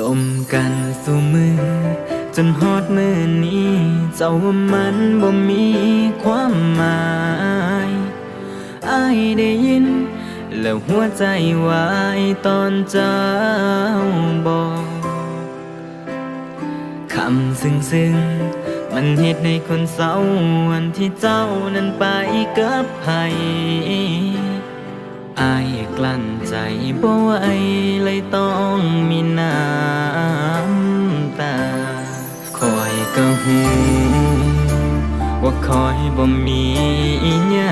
ลมกันสู่มือ จนฮอดมือนี้ เจ้าว่ามันบ่มีความหมายอายได้ยิน แล้วหัวใจวายตอนเจ้าบอกคำซึ้งซึ้งๆมันเหตุในคนเศร้าวันที่เจ้านั้นไปกับไผอายกลั้นใจบ่ไหวเลยต้องมี ก็หูว่าคอยบ่มีอิหยัง